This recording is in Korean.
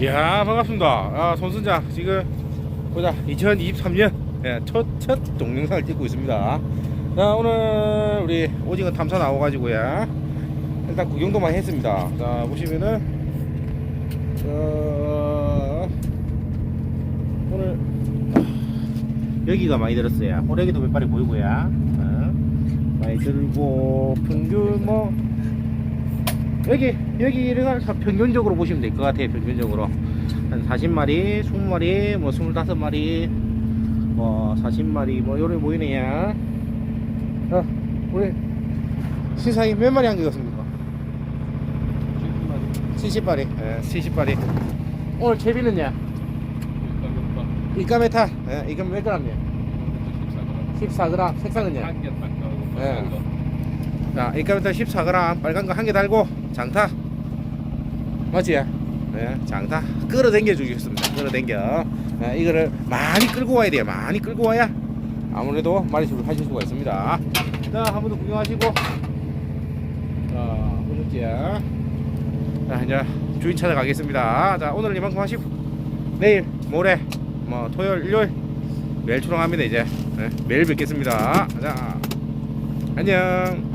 이야 반갑습니다. 아 손순자 지금 보자. 2023년 예, 첫, 첫 동영상을 찍고 있습니다. 자 오늘 우리 오징어 탐사 나와가지고요. 일단 구경도 많이 했습니다. 자 보시면은 어, 오늘 아, 여기가 많이 들었어요. 호래기도 몇 마리 보이고요. 어, 많이 들고 평균 뭐 여기 여기를 평균적으로 보시면 될 것 같아요 평균적으로. 한 40마리 20마리 뭐 25마리 뭐 40마리 뭐 요래 보이네요. 어 우리 신상이 몇 마리 안겨갔습니까? 70마리. 예, 70마리. 오늘 채비는요 이까메타? 예, 이까 몇 g이요? 14g 색상은요 예. 자, 이까 부터 14g 빨간 거 한 개 달고 장타 맞지? 네, 장타 끌어당겨 주겠습니다. 끌어당겨. 네, 이거를 많이 끌고 와야 돼요. 많이 끌고 와야 아무래도 마리수를 하실 수가 있습니다. 자, 한 번 더 구경하시고. 자, 보셨지요? 자, 이제 주인 찾아가겠습니다. 자, 오늘은 이만큼 하시고 내일, 모레, 뭐 토요일, 일요일 매일 출항합니다 이제. 네, 매일 뵙겠습니다. 자, 안녕.